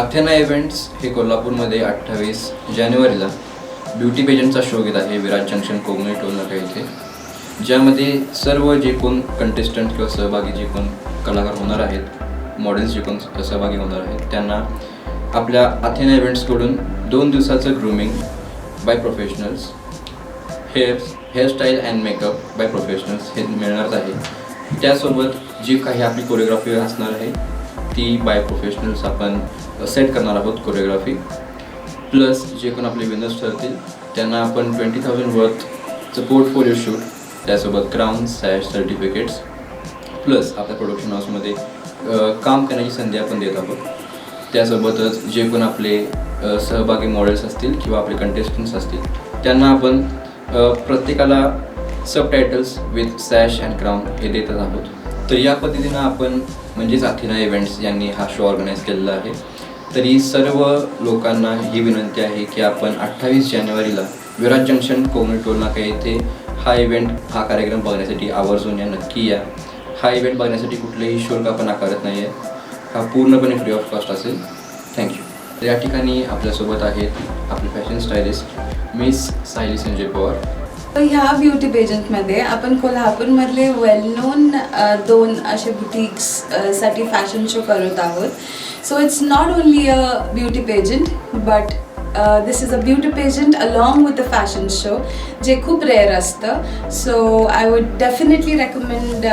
Athena events हे कोल्हापूरमध्ये अठ्ठावीस जानेवारीला ब्युटी पेजंटचा शो घेत आहे विराट जंक्शन कोगनळी टोल नाका इथे ज्यामध्ये सर्व जे कोण कंटेस्टंट किंवा सहभागी जे कोण कलाकार होणार आहेत मॉडेल्स जे कोण सहभागी होणार आहेत त्यांना आपल्या अथेना इव्हेंट्सकडून दोन दिवसाचं grooming by professionals hair hairstyle and makeup by professionals हे मिळणार आहे. त्यासोबत जी काही आपली कोरिओग्राफी असणार आहे ती बाय प्रोफेशनल्स आपण सेट करणार आहोत कोरिओग्राफी प्लस जे कोण आपले विनर्स ठरतील त्यांना आपण ट्वेंटी थाउजंड वर्थचं पोर्टफोलिओ शूट त्यासोबत क्राऊन सॅश सर्टिफिकेट्स प्लस आपल्या प्रोडक्शन हाऊसमध्ये काम करण्याची संधी आपण देत आहोत. त्यासोबतच जे कोण आपले सहभागी मॉडेल्स असतील किंवा आपले कंटेस्टंट्स असतील त्यांना आपण प्रत्येकाला sub titles with sash and crown हे देतच आहोत. तर या पद्धतीनं आपण म्हणजेच अथिना इव्हेंट्स यांनी हा शो ऑर्गनाईज केलेला आहे. तरी सर्व लोकांना ही विनंती आहे की आपण अठ्ठावीस जानेवारीला विराज जंक्शन कोमल टोल नाका येथे हा इव्हेंट हा कार्यक्रम बघण्यासाठी आवर्जून या. नक्की या. हा इव्हेंट बघण्यासाठी कुठलेही शुल्क आपण आकारत नाही आहे हा पूर्णपणे फ्री ऑफ कॉस्ट असेल. थँक्यू या ठिकाणी आपल्यासोबत आहेत आपले fashion stylist miss Sayali Sanjay Pawar. ह्या ब्युटी पेजंटमध्ये आपण कोल्हापूरमधले वेल नोन दोन असे बुटीक्ससाठी फॅशन शो करत आहोत. So it's not only a beauty pageant but this is a beauty pageant along with a fashion show जे खूप रेअर असतं. So I would definitely recommend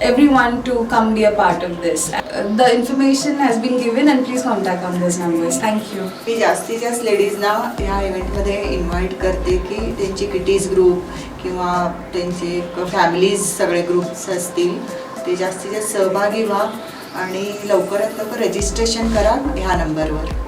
everyone to come be a part of this. Uh, the information has been given and please contact on those numbers. Thank you. मी जास्तीत जास्त लेडीजना ह्या इव्हेंटमध्ये invite करते की त्यांची किटीज ग्रुप किंवा त्यांचे फॅमिलीज सगळे ग्रुप्स असतील ते जास्तीत जास्त सहभागी व्हा आणि लवकरात लवकर रजिस्ट्रेशन करा ह्या नंबरवर